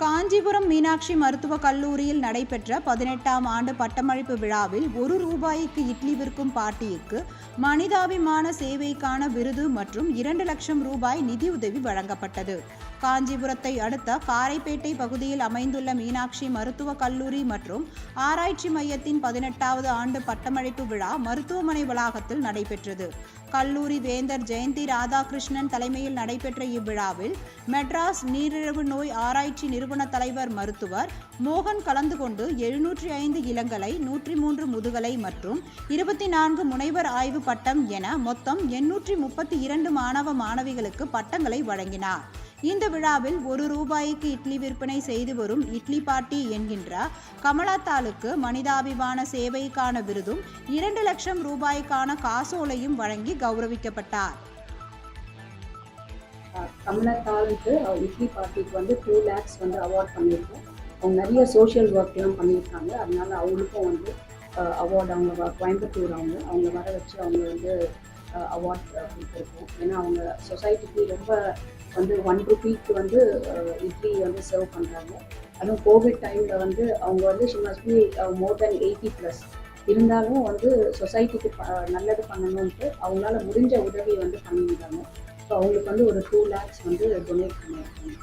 காஞ்சிபுரம் மீனாட்சி மருத்துவக் கல்லூரியில் நடைபெற்ற பதினெட்டாம் ஆண்டு பட்டமளிப்பு விழாவில் ஒரு ரூபாய்க்கு இட்லி விற்கும் பாட்டிக்கு மனிதாபிமான சேவைக்கான விருது மற்றும் இரண்டு லட்சம் ரூபாய் நிதியுதவி வழங்கப்பட்டது. காஞ்சிபுரத்தை அடுத்த காரைப்பேட்டை பகுதியில் அமைந்துள்ள மீனாட்சி மருத்துவக் கல்லூரி மற்றும் ஆராய்ச்சி மையத்தின் பதினெட்டாவது ஆண்டு பட்டமளிப்பு விழா மருத்துவமனை வளாகத்தில் நடைபெற்றது. கல்லூரி வேந்தர் ஜெயந்தி ராதாகிருஷ்ணன் தலைமையில் நடைபெற்ற இவ்விழாவில் மெட்ராஸ் நீரிழிவு நோய் ஆராய்ச்சி நிறுவன தலைவர் மருத்துவர் மோகன் கலந்து கொண்டு எழுநூற்றி ஐந்து இளங்கலை நூற்றி மூன்று முதுகலை மற்றும் இருபத்தி நான்கு முனைவர் ஆய்வு பட்டம் என மொத்தம் எண்ணூற்றி முப்பத்தி இரண்டு மாணவ மாணவிகளுக்கு பட்டங்களை வழங்கினார். இந்த விழாவில் ஒரு ரூபாய்க்கு இட்லி விற்பனை செய்து வரும் இட்லி பாட்டி என்கின்ற கமலாத்தாளுக்கு மனிதாபிமான சேவைக்கான விருதும் இரண்டு லட்சம் ரூபாய்க்கான காசோலையும் வழங்கி கௌரவிக்கப்பட்டார். கமலத்தாளுக்கு இட்லி பார்ட்டிக்கு வந்து டூ லேக்ஸ் வந்து அவார்ட் பண்ணியிருக்கோம். அவங்க நிறைய சோஷியல் ஒர்க்லாம் பண்ணியிருக்காங்க. அதனால அவங்களுக்கும் வந்து அவார்டு அவங்க கோயம்புத்தூர் அவங்க அவங்க வர வச்சு அவங்க வந்து அவார்ட் கொடுத்துருக்கோம். ஏன்னா அவங்க சொசைட்டிக்கு ரொம்ப வந்து ஒன் ருபீக்கு வந்து இட்லி வந்து சர்வ் பண்ணுறாங்க அதுவும் கோவிட் டைமில் வந்து அவங்க வந்து she must be more than eighty plus இருந்தாலும் வந்து சொசைட்டிக்கு நல்லது பண்ணணும்ட்டு அவங்களால முடிஞ்ச உதவி வந்து பண்ணியிருந்தாங்க ஸோ அவங்களுக்கு வந்து ஒரு டூ லேக்ஸ் வந்து டொனேட் பண்ணியிருக்காங்க.